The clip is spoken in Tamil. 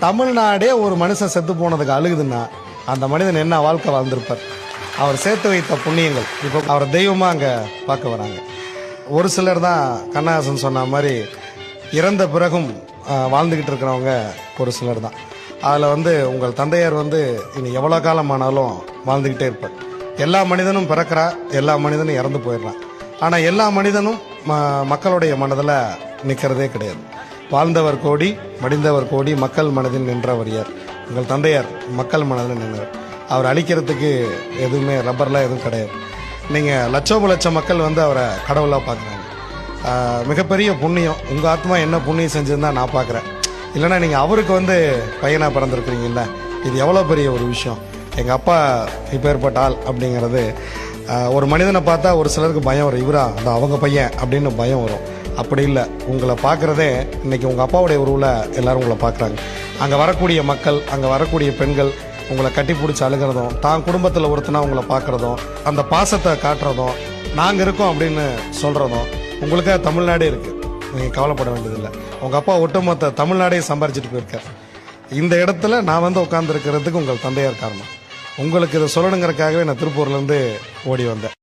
தமிழ்நாடே ஒரு மனுஷன் செத்து போனதுக்கு அழுகுதுன்னா அந்த மனிதன் என்ன வாழ்க்கை வாழ்ந்திருப்பார்? அவர் சேர்த்து வைத்த புண்ணியங்கள். இப்போ அவரை தெய்வமாக அங்கே பார்க்க வராங்க. ஒரு சிலர் தான் கண்ணஹாசன் சொன்ன மாதிரி இறந்த பிறகும் வாழ்ந்துக்கிட்டு இருக்கிறவங்க ஒரு சிலர் தான். அதில் வந்து உங்கள் தந்தையார் வந்து இனி எவ்வளோ காலம் ஆனாலும் வாழ்ந்துக்கிட்டே இருப்பார். எல்லா மனிதனும் பிறக்கிறா எல்லா மனிதனும் இறந்து போயிடுறான். ஆனால் எல்லா மனிதனும் ம- மக்களுடைய மனதில் நிற்கிறதே கிடையாது. வாழ்ந்தவர் கோடி மடிந்தவர் கோடி மக்கள் மனதில் நின்றவர் யார்? உங்கள் தந்தையார் மக்கள் மனதில் நின்றவர். அவர் அழிக்கிறதுக்கு எதுவுமே ரப்பர்லாம் எதுவும் கிடையாது. நீங்கள் லட்சோப லட்சம் மக்கள் வந்து அவரை கடவுளாக பார்க்குறாங்க. மிகப்பெரிய புண்ணியம். உங்கள் ஆத்மா என்ன புண்ணியம் செஞ்சதுன்னு நான் பார்க்குறேன். இல்லைன்னா நீங்கள் அவருக்கு வந்து பையனாக பிறந்திருக்கிறீங்கல்ல இது எவ்வளோ பெரிய ஒரு விஷயம். எங்கள் அப்பா இப்பேற்பட்ட ஆள் அப்படிங்கிறது ஒரு மனிதனை பார்த்தா ஒரு சிலருக்கு பயம் வரும். இவரா அந்த அவங்க பையன் அப்படின்னு பயம் வரும். அப்படி இல்லை. உங்களை பார்க்குறதே இன்றைக்கி உங்கள் அப்பாவுடைய உருவில் எல்லாரும் உங்களை பார்க்குறாங்க. அங்கே வரக்கூடிய மக்கள் அங்கே வரக்கூடிய பெண்கள் உங்களை கட்டி பிடிச்சி அழுகிறதும் தான் குடும்பத்தில் ஒருத்தனா உங்களை பார்க்குறதும் அந்த பாசத்தை காட்டுறதும் நாங்கள் இருக்கோம் அப்படின்னு சொல்கிறதும் உங்களுக்காக தமிழ்நாடே இருக்குது நீங்கள் கவலைப்பட வேண்டியதில்லை. உங்கள் அப்பா ஒட்டுமொத்த தமிழ்நாடே சம்பாரிச்சிட்டு போயிருக்கார். இந்த இடத்துல நான் வந்து உட்காந்துருக்கிறதுக்கு உங்கள் தந்தையார் காரணம். உங்களுக்கு இதை சொல்லணுங்கிறதுக்காகவே நான் திருப்பூர்லேருந்து ஓடி வந்தேன்.